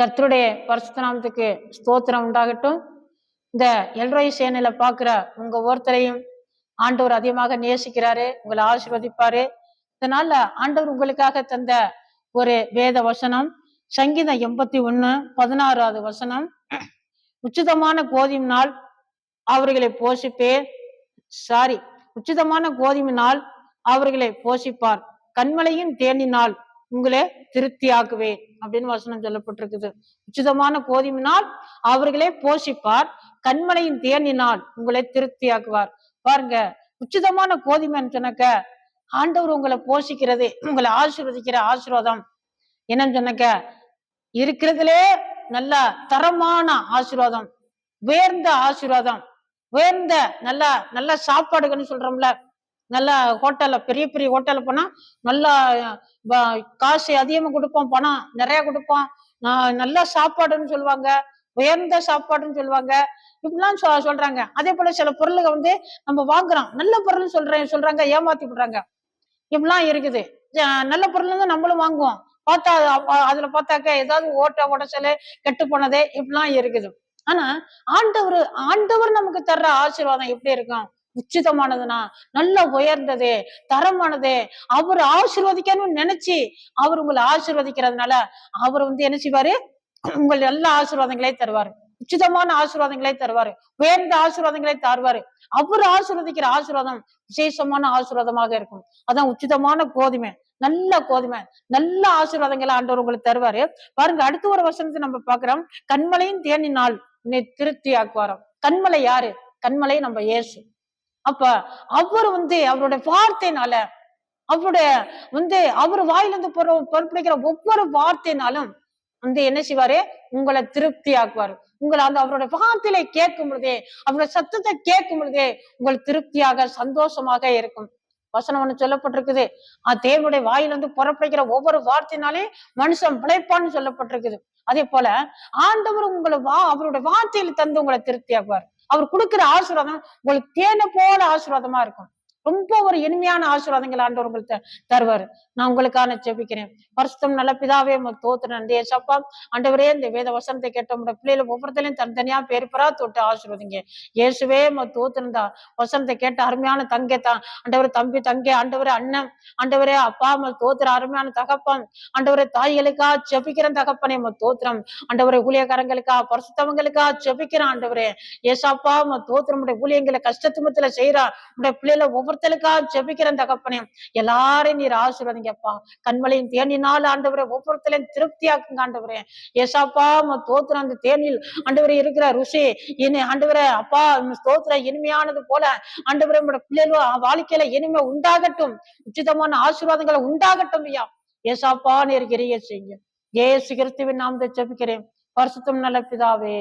கர்த்தருடைய பரிசுத்தநாமத்துக்கு ஸ்தோத்திரம் உண்டாகட்டும். இந்த எல்ரோய் சேனல பாக்குற உங்க ஒருத்தரையும் ஆண்டவர் அதிகமாக நேசிக்கிறாரு உங்களை ஆசீர்வதிப்பாரு. இதனால ஆண்டவர் உங்களுக்காக தந்த ஒரு வேத வசனம் சங்கீதம் எண்பத்தி ஒண்ணு பதினாறாவது வசனம். உச்சிதமான கோதுமை நாள் அவர்களை போஷிப்பேன் சாரி உச்சிதமான கோதுமை நாள் அவர்களை போஷிப்பார். கண்மலையும் தேனினால் உங்களை திருப்தியாக்குவேன். அப்படின்னு வசனம் சொல்லப்பட்டிருக்குது. உச்சிதமான கோதுமினால் அவர்களே போஷிப்பார் கண்மலையின் தேனினால் உங்களை திருப்தியாக்குவார். பாருங்க உச்சிதமான கோதுமைன்னு சொன்னக்க ஆண்டவர் உங்களை போஷிக்கிறது உங்களை ஆசீர்வதிக்கிற ஆசீர்வாதம். என்னன்னு சொன்னக்க இருக்கிறதுலே நல்ல தரமான ஆசீர்வாதம் உயர்ந்த ஆசீர்வாதம் உயர்ந்த நல்ல நல்ல சாப்பாடுகள்னு சொல்றோம்ல நல்ல ஹோட்டல்ல பெரிய பெரிய ஹோட்டல்ல போனா நல்லா காசு அதிகமா கொடுப்போம் பணம் நிறைய கொடுப்போம். நல்ல சாப்பாடுன்னு சொல்லுவாங்க உயர்ந்த சாப்பாடுன்னு சொல்லுவாங்க. இப்படிலாம் சொ- சொல்றாங்க. அதே போல சில பொருளுங்க வந்து நம்ம வாங்குறோம். நல்ல பொருள்னு சொல்றேன் சொல்றாங்க ஏமாத்தி விடுறாங்க. இப்படிலாம் இருக்குது. நல்ல பொருள் வந்து நம்மளும் வாங்குவோம். பார்த்தா அதுல பார்த்தாக்க ஏதாவது ஓட்ட உடச்சல் கெட்டு போனதே இப்படிலாம் இருக்குது. ஆனா ஆண்டவர் ஆண்டவர் நமக்கு தர்ற ஆசீர்வாதம் எப்படி இருக்கும்? உச்சிதமானதுன்னா நல்ல உயர்ந்தது தரமானது. அவர் ஆசீர்வதிக்கணும்னு நினைச்சு அவர் உங்களை ஆசீர்வதிக்கிறதுனால அவர் வந்து என்ன செய்வாரு? உங்கள் நல்ல ஆசீர்வாதங்களே தருவாரு. உச்சிதமான ஆசீர்வாதங்களே தருவாரு. உயர்ந்த ஆசீர்வாதங்களே தருவாரு. அவர் ஆசீர்வதிக்கிற ஆசீர்வாதம் விசேஷமான ஆசீர்வாதமாக இருக்கும். அதான் உச்சிதமான கோதுமை. நல்ல கோதுமை. நல்ல ஆசீர்வாதங்களை ஆண்டவர் உங்களுக்கு தருவாரு. பாருங்க அடுத்த ஒரு வசனத்தை நம்ம பாக்குறோம் கண்மலையும் தேனினால் உன்னை திருப்தி ஆக்குவாராம் கண்மலை யாரு? கண்மலை நம்ம இயேசு. அப்ப அவர் வந்து அவருடைய வார்த்தையினால அவருடைய வந்து அவர் வாயிலிருந்து பொறுப்பிடிக்கிற ஒவ்வொரு வார்த்தையினாலும் வந்து என்ன செய்வாரு? உங்களை திருப்தி ஆக்குவாரு உங்களை அந்த அவருடைய வார்த்தையில கேட்கும் பொழுதே அவருடைய சத்தத்தை கேட்கும் பொழுதே உங்கள் திருப்தியாக சந்தோஷமாக இருக்கும். வசனம் ஒண்ணு சொல்லப்பட்டிருக்குது. ஆஹ் தேவனுடைய வாயிலிருந்து புறப்படுகிற ஒவ்வொரு வார்த்தையினாலே மனுஷன் பிழைப்பான்னு சொல்லப்பட்டிருக்குது. அதே போல ஆண்டவர் உங்களை வா அவருடைய வார்த்தையில் தந்து உங்களை திருப்தியாக்குவார். அவர் கொடுக்கிற ஆசீர்வாதம் உங்களுக்கு தேனை போல ஆசீர்வாதமா இருக்கும். ரொம்ப ஒரு இனிமையான ஆசீர்வாதங்கள் ஆண்டவர் உங்களுக்கு தருவார். நான் உங்களுக்கான ஜெபிக்கிறேன். பரிசுத்தம் நல்ல பிதாவே உமக்கு தோத்து நன்றி. ஏசப்பா ஆண்டவரே இந்த வேத வசனத்தை கேட்ட உங்களோட பிள்ளைகள் ஒவ்வொருத்தலையும் தனித்தனியா பேர் தொட்டு ஆசீர்வதிங்க. இயேசுவே உமக்கு தோத்துருந்தா வசனத்தை கேட்ட அருமையான தங்கை தான் ஆண்டவர் தம்பி தங்கை ஆண்டவரே அண்ணன் ஆண்டவரே அப்பா அம்மா தோத்துற அருமையான தகப்பன் ஆண்டவரே தாய்களுக்கா ஜெபிக்கிற தகப்பனே உமக்கு தோத்திரம் ஆண்டவரே ஊழியக்காரங்களுக்கா பரிசுத்தவங்களுக்கா ஜெபிக்கிறேன் ஆண்டவரே. ஏசாப்பா உம தோத்திரம் உடைய ஊழியங்களை கஷ்டத்துமத்துல செய்யறா உடைய பிள்ளைகளை ஒவ்வொருத்தருக்காக ஜெபிக்கிறேன் தகப்பனே. எல்லாரையும் நீர் ஆசீர்வதிங்கப்பா. கண்மலையும் தேனினால் ஆண்டவரே ஒவ்வொருத்தரையும் திருப்தியாக்குங்க ஆண்டவரே. ஏசாப்பா தோத்துற அந்த தேனில் ஆண்டவரே இருக்கிற ருசி. இனி ஆண்டவரே அப்பா தோத்துற இனிமையானது போல ஆண்டவரே உடைய பிள்ளைகளும் வாழ்க்கையில இனிமை உண்டாகட்டும். உச்சிதமான ஆசீர்வாதங்களை உண்டாகட்டும் ஐயா. ஏசாப்பா நீர் கிரிய செய்யும் ஏசு கிறிஸ்துவின் நாம் ஜெபிக்கிறேன். பரிசுத்தம் நல்ல பிதாவே.